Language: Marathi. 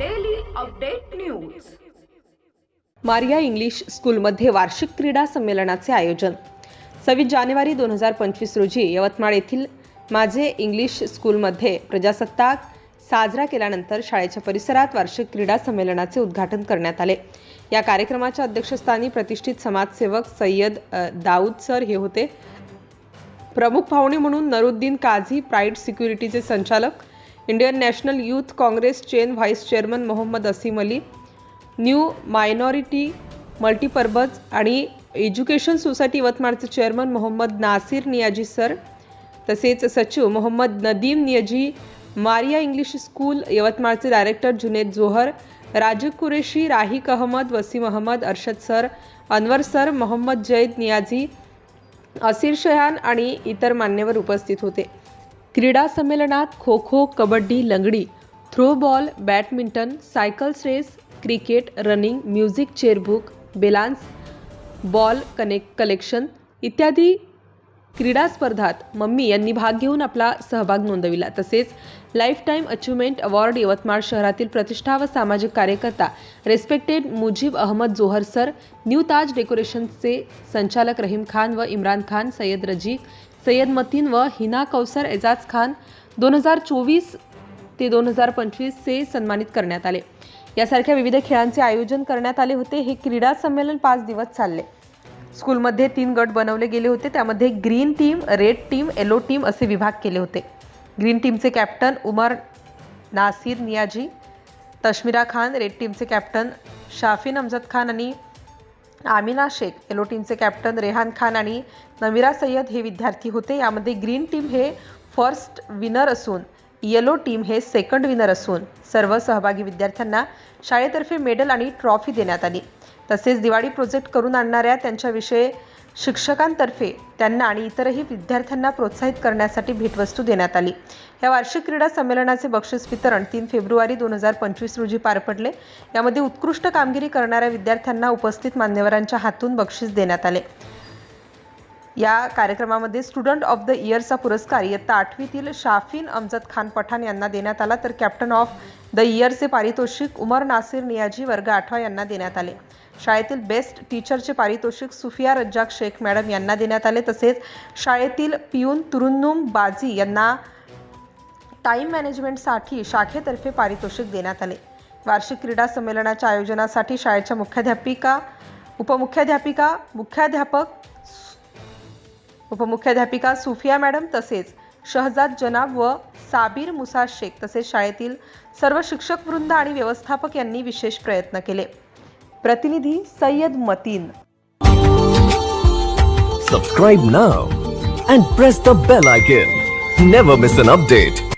अपडेट न्यूज मारिया इंग्लिश स्कूलमध्ये वार्षिक क्रीडा संमेलनाचे आयोजन. सव्वीस जानेवारी दोन हजार पंचवीस रोजी यवतमाळ येथील माझे इंग्लिश स्कूलमध्ये प्रजासत्ताक साजरा केल्यानंतर शाळेच्या परिसरात वार्षिक क्रीडा संमेलनाचे उद्घाटन करण्यात आले. या कार्यक्रमाच्या अध्यक्षस्थानी प्रतिष्ठित समाजसेवक सय्यद दाऊद सर हे होते. प्रमुख पाहुणे म्हणून नरुद्दीन काझी प्राईड सिक्युरिटीचे संचालक Indian national youth Congress chain vice chairman Mohammed Asim Ali new minority multipurpose आणि एज्युकेशन सोसायटी यवतमाळचे चेअरमन मोहम्मद नासिर नियाजी सर तसेच सचिव Mohammed Nadeem Niyazi Maria English school यवतमाळचे director Junaid Johar Raju Qureshi Rahik Ahmed Waseem Ahmed Arshad sir Anwar sir Mohammed Zaid Niyazi Asir Shahan आणि इतर मान्यवर उपस्थित होते. क्रीडा संमेलनात kho kho kabaddi langdi throw ball badminton cycle race cricket running music chair book balance ball connect collection इत्यादी क्रीडा स्पर्धात मम्मी यांनी भाग घेऊन आपला सहभाग नोंदविला. तसेच life time achievement award Yavatmal शहरातील प्रतिष्ठा व सामाजिक कार्यकर्ता respected Mujib Ahmed Johar sir new Taj डेकोरेशनचे संचालक रहीम खान व इम्रान खान सय्यद रजीक सय्यद मतीन व हिना कौसर एजाज खान दोन हजार चोवीस ते दोन हजार पंचवीसचे सन्मानित करण्यात आले. यासारख्या विविध खेळांचे आयोजन करण्यात आले होते. हे क्रीडा संमेलन पाच दिवस चालले. स्कूलमध्ये तीन गट बनवले गेले होते. त्यामध्ये green team red team yellow team असे विभाग केले होते. ग्रीन टीमचे कॅप्टन उमर नासिर नियाजी तश्मिरा खान रेड टीमचे कॅप्टन शाफिन अमजद खान आणि आमिना शेख एलो टीमचे कॅप्टन रेहान खान आणि नमिरा सय्यद हे विद्यार्थी होते. यामध्ये ग्रीन टीम हे फर्स्ट विनर असून येलो टीम हे सेकंड विनर असून सर्व सहभागी विद्यार्थ्यांना शाळेतर्फे मेडल आणि ट्रॉफी देण्यात आली. तसेच दिवाळी प्रोजेक्ट करून आणणाऱ्या त्यांच्याविषयी शिक्षकांतर्फे त्यांना आणि इतरही विद्यार्थ्यांना प्रोत्साहित करण्यासाठी भेटवस्तू देण्यात आली. या वार्षिक क्रीडा संमेलनाचे बक्षीस वितरण तीन फेब्रुवारी दोन हजार पंचवीस रोजी पार पडले. यामध्ये उत्कृष्ट कामगिरी करणाऱ्या विद्यार्थ्यांना उपस्थित मान्यवरांच्या हातून बक्षीस देण्यात आले. या कार्यक्रमामध्ये स्टुडंट ऑफ द इयरचा पुरस्कार इयत्ता आठवीतील शाफिन अमजद खान पठाण यांना देण्यात आला तर कॅप्टन ऑफ द इयरचे पारितोषिक उमर नासिर नियाजी वर्ग आठवा यांना देण्यात आले. शाळेतील बेस्ट टीचरचे पारितोषिक सुफिया रज्जाक शेख मॅडम यांना देण्यात आले. तसेच शाळेतील पियून तुरुन्नुम बाजी यांना टाईम मॅनेजमेंटसाठी शाखेतर्फे पारितोषिक देण्यात आले. वार्षिक क्रीडा संमेलनाच्या आयोजनासाठी शाळेच्या मुख्याध्यापिका उपमुख्याध्यापिका मुख्याध्यापक उपमुख्याध्यापिका सुफिया मॅडम तसेच शहजाद जनाब व साबीर मुसा शेख तसेच शाळेतील सर्व शिक्षक वृंद आणि व्यवस्थापक यांनी विशेष प्रयत्न केले. प्रतिनिधी Sayyed Mateen Subscribe now and press the bell icon. Never miss an update.